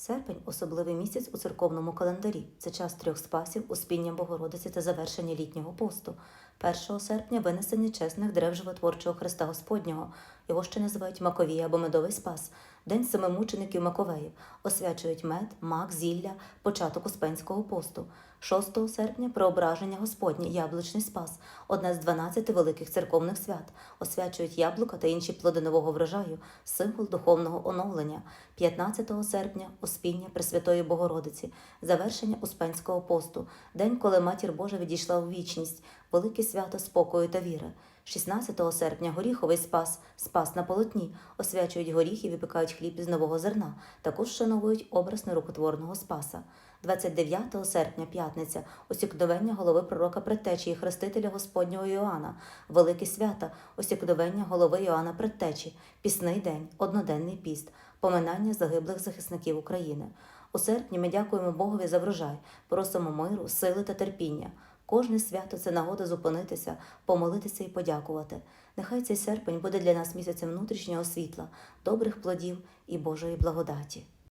Серпень особливий місяць у церковному календарі. Це час трьох спасів, успіння Богородиці та завершення літнього посту. 1 серпня винесення чесних дерев животворчого Христа Господнього. Його ще називають Маковій або Медовий Спас. День семимучеників Маковеїв. Освячують мед, мак, зілля, початок Успенського посту. 6 серпня преображення Господнє, яблучний спас, одне з 12 великих церковних свят. Освячують яблука та інші плоди нового врожаю, символ духовного оновлення. 15 серпня Успіння Пресвятої Богородиці, завершення Успенського посту, день, коли Матір Божа відійшла у вічність, велике свято спокою та віри. 16 серпня горіховий спас, спас на полотні, освячують горіхи, випікають хліб із нового зерна, також вшановують образ нерукотворного спаса. 29 серпня, п'ятниця, осікновення голови пророка Предтечі і хрестителя Господнього Іоанна, велике свята, осікновення голови Іоанна Предтечі, пісний день, одноденний піст, поминання загиблих захисників України. У серпні ми дякуємо Богові за врожай, просимо миру, сили та терпіння. Кожне свято це нагода зупинитися, помолитися і подякувати. Нехай цей серпень буде для нас місяцем внутрішнього світла, добрих плодів і Божої благодаті.